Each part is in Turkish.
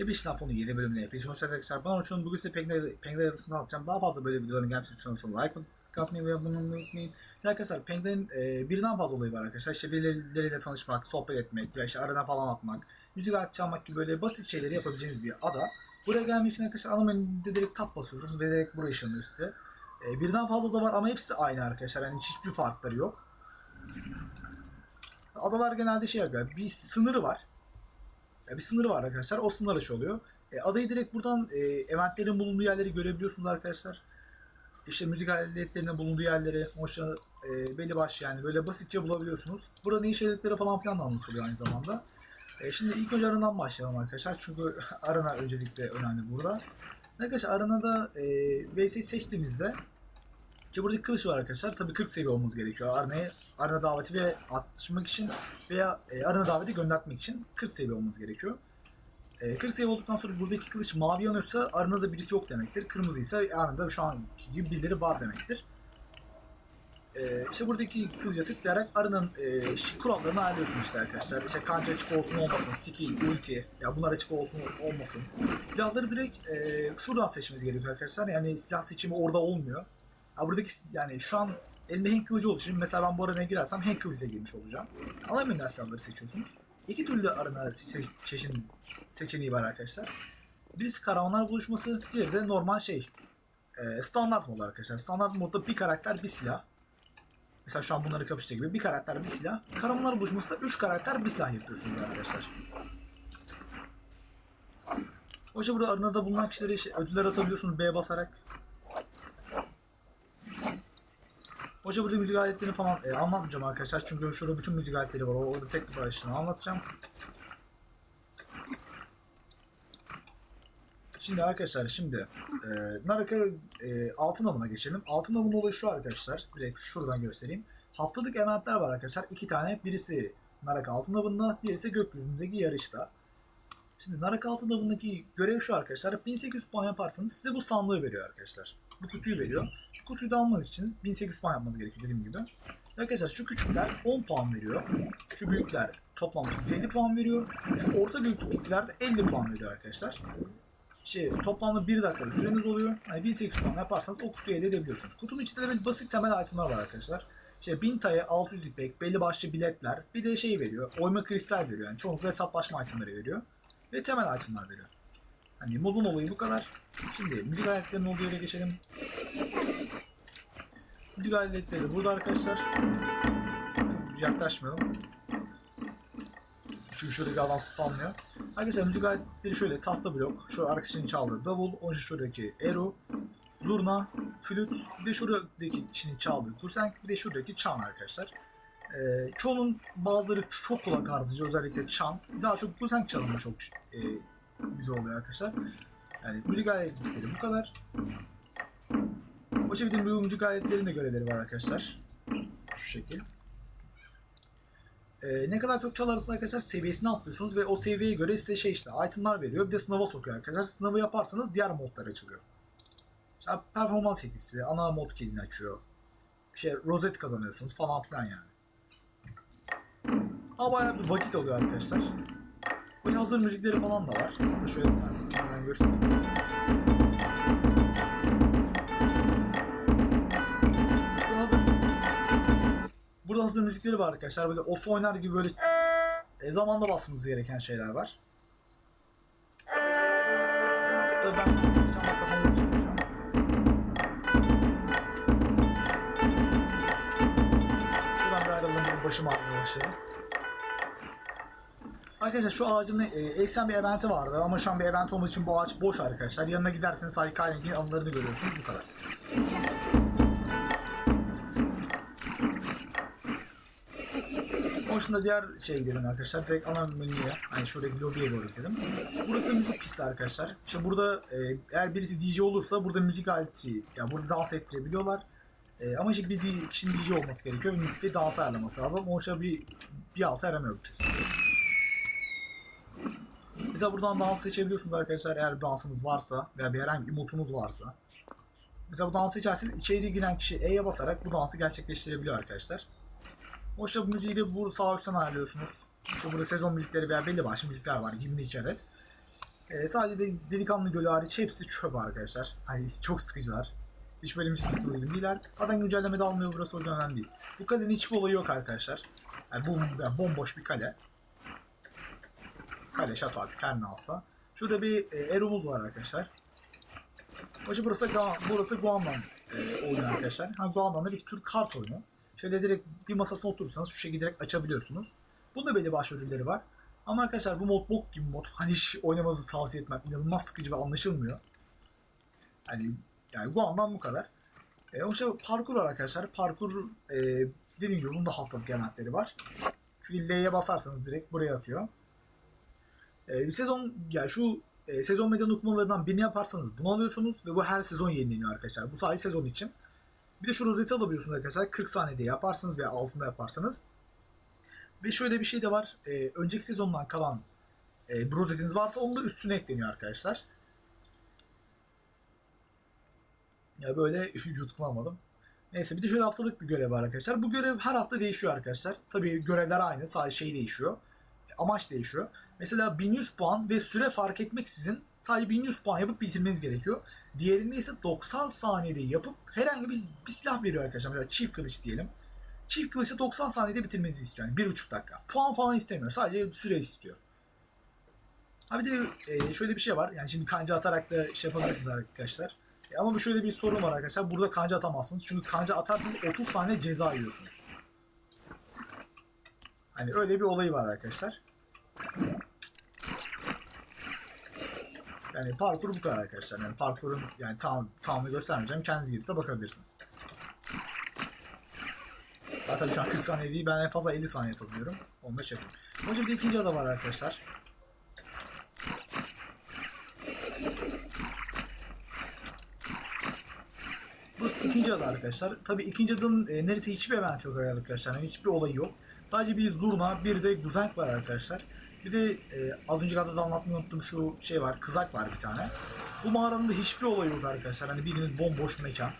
Hep işin fonu yeni bölümüne hepiniz hoş geldiniz arkadaşlar. Ben Orçun. Bugün size Penguin Penguin Adası'nı anlatacağım. Daha fazla böyle videoların gelmesi için sonrasında like atmayı ve abone olmayı unutmayın. Arkadaşlar Penguin e, birden fazla olayı var arkadaşlar. İşte birileriyle tanışmak, sohbet etmek, veya işte aradan falan atmak, müzik alet çalmak gibi böyle basit şeyleri yapabileceğiniz bir ada. Buraya gelmek için arkadaşlar ana menüde direkt tab basıyorsunuz ve direkt buraya ışınlıyor size. E, birden fazla da var ama hepsi aynı arkadaşlar. Yani hiçbir farkları yok. Adalar genelde şey yapıyor. Bir sınırı var. Bir sınırı var arkadaşlar. O sınır aşı oluyor. E, adayı direkt buradan e, eventlerin bulunduğu yerleri görebiliyorsunuz arkadaşlar. İşte müzik aletlerinin bulunduğu yerleri, hoşça e, belli başlı yani böyle basitçe bulabiliyorsunuz. Burada ne yaradıkları falan filan da anlatılıyor aynı zamanda. E, şimdi ilk önce aradan başlayalım arkadaşlar. Çünkü arana öncelikle önemli burada. Arkadaşlar aranada e, VS'yi seçtiğimizde ki buradaki kılıç var arkadaşlar. Tabii 40 seviye olmamız gerekiyor. Arana'ya arana daveti ve atışmak için veya e, arana daveti göndermek için 40 seviye olmamız gerekiyor. E, 40 seviye olduktan sonra buradaki kılıç mavi yanıyorsa aranada birisi yok demektir. Kırmızıysa aranada şu an gibi birileri var demektir. E, işte buradaki kılıca tıklayarak aranın e, kurallarını ayarlıyorsun işte arkadaşlar. İşte kanca açık olsun olmasın, skill, ulti, ya bunlar açık olsun olmasın. Silahları direkt e, şuradan seçmemiz gerekiyor arkadaşlar. Yani silah seçimi orada olmuyor. Ya buradaki yani şu an elimde Hank kılıcı olduğu için mesela ben bu aranaya girersem Hank kılıcıyla girmiş olacağım. Ana menüden silahları seçiyorsunuz. İki türlü arana se- seçin, seçeneği var arkadaşlar. Birisi karavanlar buluşması, diğeri de normal şey. e, standart mod arkadaşlar. Standart modda bir karakter bir silah. Mesela şu an bunları kapıştığı gibi bir karakter bir silah. Karavanlar buluşması da 3 karakter bir silah yapıyorsunuz arkadaşlar. Hoca burada aranada bulunan kişilere şey, ödüller atabiliyorsunuz B'ye basarak. Hoca burada müzik aletlerini falan e, anlatmayacağım arkadaşlar çünkü şurada bütün müzik aletleri var. Orada tek bir başına anlatacağım. Şimdi arkadaşlar şimdi e, Naraka e, altın avına geçelim. Altın avının olayı şu arkadaşlar. Direkt şuradan göstereyim. Haftalık eventler var arkadaşlar. iki tane. Birisi Naraka altın avında, diğerisi ise gökyüzündeki yarışta. Şimdi Naraka altın avındaki görev şu arkadaşlar. 1800 puan yaparsanız size bu sandığı veriyor arkadaşlar. Bu kutuyu veriyor. Kutuyu da almanız için 1800 puan yapmanız gerekiyor dediğim gibi. Arkadaşlar şu küçükler 10 puan veriyor. Şu büyükler toplam 50 puan veriyor. Şu orta büyüklükler de 50 puan veriyor arkadaşlar. Şey, toplamda 1 dakikada süreniz oluyor. Yani 1800 puan yaparsanız o kutuyu elde edebiliyorsunuz. Kutunun içinde de böyle basit temel itemler var arkadaşlar. İşte 1000 taya, 600 ipek, belli başlı biletler, bir de şey veriyor, oyma kristal veriyor. Yani çoğunlukla hesaplaşma itemleri veriyor. Ve temel itemler veriyor. Hani modun olayı bu kadar. Şimdi müzik aletlerinin olduğu yere geçelim. Müzik aletleri burada arkadaşlar. Çok yaklaşmayalım. Çünkü şuradaki adam spamlıyor. Arkadaşlar müzik aletleri şöyle tahta blok, şu arkadaşın çaldığı davul, onun şuradaki ero, zurna, flüt, bir de şuradaki kişinin çaldığı kusenk, bir de şuradaki çan arkadaşlar. Ee, çoğunun bazıları çok kulak ardıcı özellikle çan. Daha çok kusenk çalımı çok e, güzel oluyor arkadaşlar. Yani müzik aletleri bu kadar. O şekilde bu müzik aletlerinin de görevleri var arkadaşlar. Şu şekil. Ee, ne kadar çok çalarsanız arkadaşlar seviyesini atlıyorsunuz ve o seviyeye göre size şey işte itemlar veriyor. Bir de sınava sokuyor arkadaşlar. Sınavı yaparsanız diğer modlar açılıyor. İşte performans etkisi, ana mod kilidini açıyor. Şey, rozet kazanıyorsunuz falan filan yani. Ama bayağı bir vakit oluyor arkadaşlar. Böyle hazır müzikleri falan da var. Bunu şöyle bir tane sizden göstereyim. Bu hazır Burada hazır müzikleri var arkadaşlar. Böyle osu oynar gibi böyle e, zamanda basmanız gereken şeyler var. Tabii ben Başım ağrımaya başladı. Arkadaşlar şu ağacın e, eskiden bir eventi vardı ama şu an bir event olmadığı için bu ağaç boş arkadaşlar. Yanına giderseniz Kaynak'ın anılarını görüyorsunuz bu kadar. Onun dışında diğer şeye gidelim arkadaşlar. Direkt ana menüye, hani şuradaki lobiye doğru gidelim. Burası müzik pisti arkadaşlar. İşte burada e, eğer birisi DJ olursa burada müzik aleti, yani burada dans ettirebiliyorlar. E, ama işte bir kişinin DJ olması gerekiyor ve dans ayarlaması lazım. O şey bir, bir altı aramıyor pist. Mesela buradan dans seçebiliyorsunuz arkadaşlar eğer bir dansınız varsa veya bir herhangi bir emotunuz varsa. Mesela bu dansı seçerseniz içeri giren kişi E'ye basarak bu dansı gerçekleştirebiliyor arkadaşlar. İşte bu müziği de bu sağ üstten ayarlıyorsunuz. İşte burada sezon müzikleri veya belli başlı müzikler var 22 adet. E, sadece de delikanlı gölü hariç hepsi çöp arkadaşlar. Hani çok sıkıcılar. Hiç böyle müzik istedim değiller. Zaten güncelleme de almıyor burası o önemli değil. Bu kalenin hiçbir olayı yok arkadaşlar. Yani bu yani bomboş bir kale. Kale şato artık her ne alsa. Şurada bir e, Eromuz var arkadaşlar. Hoca burası da Ga- burası Guandan e, oyunu arkadaşlar. Ha Guandan'da bir tür kart oyunu. Şöyle direkt bir masasına oturursanız şu şekilde direkt açabiliyorsunuz. Bunda belli başlı ödülleri var. Ama arkadaşlar bu mod bok gibi mod. Hani hiç oynamanızı tavsiye etmem. İnanılmaz sıkıcı ve anlaşılmıyor. Hani yani Guandan bu kadar. E, o şey parkur var arkadaşlar. Parkur e, dediğim gibi bunda haftalık eventleri var. Şu L'ye basarsanız direkt buraya atıyor. E, sezon yani şu e, sezon meydan okumalarından birini yaparsanız bunu alıyorsunuz ve bu her sezon yenileniyor arkadaşlar. Bu sadece sezon için. Bir de şu rozeti alabiliyorsunuz arkadaşlar. 40 saniyede yaparsınız veya altında yaparsanız. Ve şöyle bir şey de var. E, önceki sezondan kalan e, bir rozetiniz varsa onun da üstüne ekleniyor arkadaşlar. Ya böyle yutkunamadım. Neyse bir de şöyle haftalık bir görev var arkadaşlar. Bu görev her hafta değişiyor arkadaşlar. Tabii görevler aynı. Sadece şey değişiyor. Amaç değişiyor. Mesela 1100 puan ve süre fark etmeksizin sadece 1100 puan yapıp bitirmeniz gerekiyor. Diğerinde ise 90 saniyede yapıp herhangi bir, bir silah veriyor arkadaşlar. Mesela çift kılıç diyelim. Çift kılıçta 90 saniyede bitirmenizi istiyor. Yani 1,5 dakika. Puan falan istemiyor. Sadece süre istiyor. Ha bir de e, şöyle bir şey var. Yani şimdi kanca atarak da şey yapabilirsiniz arkadaşlar. E, ama şöyle bir sorun var arkadaşlar. Burada kanca atamazsınız. Çünkü kanca atarsanız 30 saniye ceza yiyorsunuz. Hani öyle bir olayı var arkadaşlar. Yani parkur bu kadar arkadaşlar. Yani parkurun yani tam tamamını göstermeyeceğim. Kendiniz gidip de bakabilirsiniz. Zaten şu an 40 saniye değil. Ben en fazla 50 saniye yapabiliyorum. Onu da çekeyim. Hocam bir ikinci ada var arkadaşlar. Bu ikinci ada arkadaşlar. Tabii ikinci adanın e, neredeyse hiçbir event yok arkadaşlar. Yani hiçbir olayı yok. Sadece bir zurna, bir de güzenk var arkadaşlar. Bir de e, az önce kadar da anlatmayı unuttum şu şey var, kızak var bir tane. Bu mağaranın da hiçbir olayı yok arkadaşlar. Hani bildiğiniz bomboş mekan.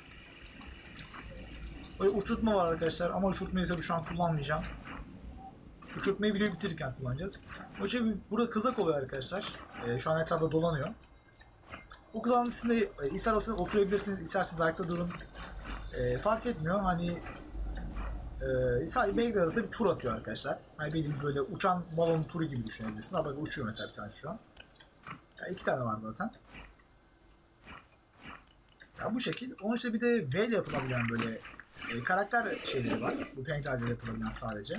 Böyle uçurtma var arkadaşlar ama uçurtmayı ise şu an kullanmayacağım. Uçurtmayı videoyu bitirirken kullanacağız. O şey burada kızak oluyor arkadaşlar. E, şu an etrafta dolanıyor. O kızağın üstünde e, ister oturabilirsiniz, isterseniz ayakta durun. E, fark etmiyor. Hani e, sadece Belgrad arasında bir tur atıyor arkadaşlar. Hani bildiğiniz böyle uçan balon turu gibi düşünebilirsiniz. Ha bak uçuyor mesela bir tanesi şu an. Ya iki tane var zaten. Ya bu şekil. Onun işte bir de V ile yapılabilen böyle e, karakter şeyleri var. Bu ile yapılabilen sadece.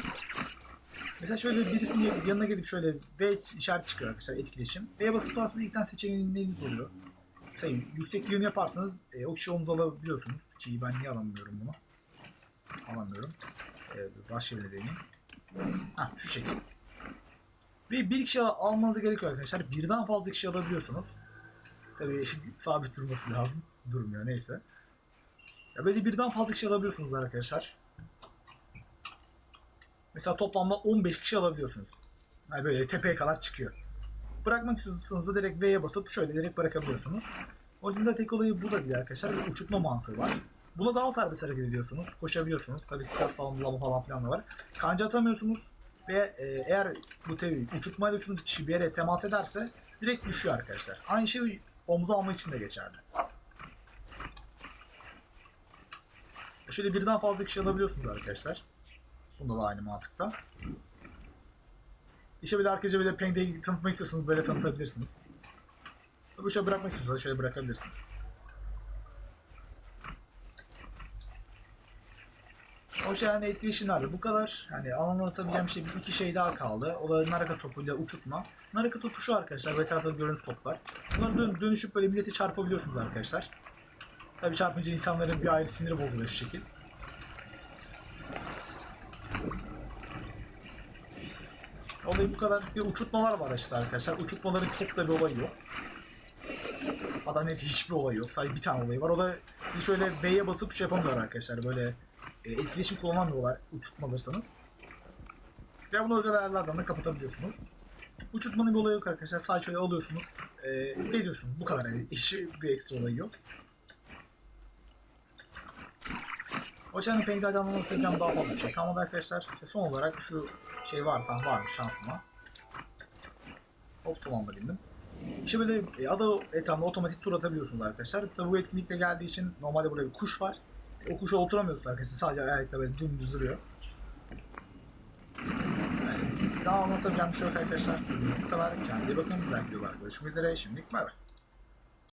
Mesela şöyle birisinin yanına gelip şöyle V işaret çıkıyor arkadaşlar etkileşim. V'ye basıp sonrasında ilk tane seçeneğiniz oluyor. Mesela yüksek yığını yaparsanız e, o kişi omuzu alabiliyorsunuz. Ki ben niye alamıyorum bunu? Alamıyorum. E, başka bir deneyim. Hah şu şekil. Ve bir kişi al- almanıza gerekiyor arkadaşlar. Birden fazla kişi alabiliyorsunuz. Tabii sabit durması lazım. Durmuyor neyse. Ya böyle birden fazla kişi alabiliyorsunuz arkadaşlar. Mesela toplamda 15 kişi alabiliyorsunuz. Yani böyle tepeye kadar çıkıyor. Bırakmak istiyorsanız da direkt V'ye basıp şöyle direkt bırakabiliyorsunuz. O yüzden de tek olayı bu da değil arkadaşlar. Bir uçurtma mantığı var. Buna daha serbest hareket ediyorsunuz. Koşabiliyorsunuz. Tabii silah savunma falan filan da var. Kanca atamıyorsunuz. Ve e, eğer bu tabii uçurtmayla uçurduğunuz kişi bir yere temas ederse direkt düşüyor arkadaşlar. Aynı şey omuza almak için de geçerli. Şöyle birden fazla kişi alabiliyorsunuz arkadaşlar. Bunda da aynı mantıkta. İşte böyle arkadaşlar böyle Peng'de tanıtmak istiyorsanız böyle tanıtabilirsiniz. Bu şöyle bırakmak istiyorsanız şöyle bırakabilirsiniz. O yani etkileşimler bu kadar. Hani anlatabileceğim şey bir iki şey daha kaldı. O da naraka topuyla uçurtma. Naraka topu şu arkadaşlar. Böyle tarafta gördüğünüz toplar. Bunları dön- dönüşüp böyle milleti çarpabiliyorsunuz arkadaşlar. Tabii çarpınca insanların bir ayrı siniri bozuluyor şu şekil. Olayı bu kadar. Bir uçurtmalar var işte arkadaşlar. Uçurtmaların çok da bir olayı yok. Hatta neyse hiçbir olayı yok. Sadece bir tane olayı var. O da siz şöyle B'ye basıp şey yapamıyorlar arkadaşlar. Böyle e, etkileşim kullanamıyorlar uçurtmalırsanız. Ve bunu özel ayarlardan da kapatabiliyorsunuz. Uçurtmanın bir olayı yok arkadaşlar. Sadece şöyle alıyorsunuz. E, geziyorsunuz. Bu kadar yani. İşi bir ekstra olayı yok. O yüzden Penga'da anlamak daha fazla şey kalmadı arkadaşlar. İşte son olarak şu şey varsa varmış şansıma. Hop son anda bildim. İşte böyle e, ada etrafında otomatik tur atabiliyorsunuz arkadaşlar. Tabi bu etkinlikte geldiği için normalde burada bir kuş var. O kuşa oturamıyorsunuz arkadaşlar. Sadece ayakta böyle dümdüz duruyor. Yani daha anlatabileceğim bir şey arkadaşlar. Bu kadar. Kendinize iyi bakın. Dahaki videolarda görüşmek üzere. Şimdilik bay.